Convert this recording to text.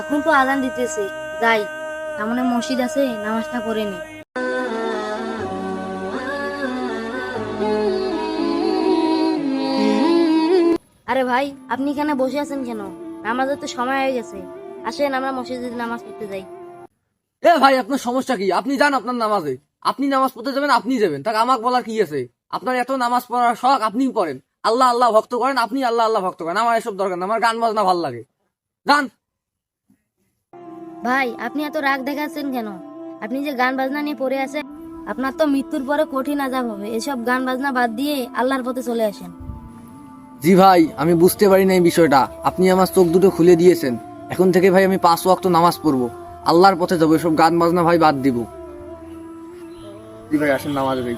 এখন তো আদান দিতেছে যাই। সামনে মসজিদ আছে নামাজটা করে নি। আরে ভাই আপনি এখানে বসে আছেন কেন? নামাজের তো সময় হয়ে গেছে। আসেন আমরা মসজিদে নামাজ পড়তে যাই। এ ভাই আপনার সমস্যা কি? আপনি যান আপনার নামাজে। আপনি নামাজ পড়তে যাবেন আপনি যাবেন। তাকে আমাকে বলার কি আছে? আপনার এত নামাজ পড়ার শখ আপনি পড়েন। আল্লাহ আল্লাহ ভক্ত করেন আপনি আল্লাহ আল্লাহ ভক্ত করেন। আমার এসব দরকার না আমার গান বাজনা ভালো লাগে। গান! ভাই আপনি এত রাগ দেখাচ্ছেন কেন? আপনি যে গান বাজনা নিয়ে পড়ে আছেন আপনার তো মৃত্যুর পরে কঠিন আজাব হবে। এসব গান বাজনা বাদ দিয়ে আল্লাহর পথে চলে আসেন। জি ভাই আমি বুঝতে পারি না এই বিষয়টা। আপনি আমার চোখ দুটো খুলে দিয়েছেন। এখন থেকে ভাই আমি পাঁচ ওয়াক্ত নামাজ পড়ব। আল্লাহর পথে যাব এসব গান বাজনা ভাই বাদ দিব। জি ভাই আসেন নামাজ ভাই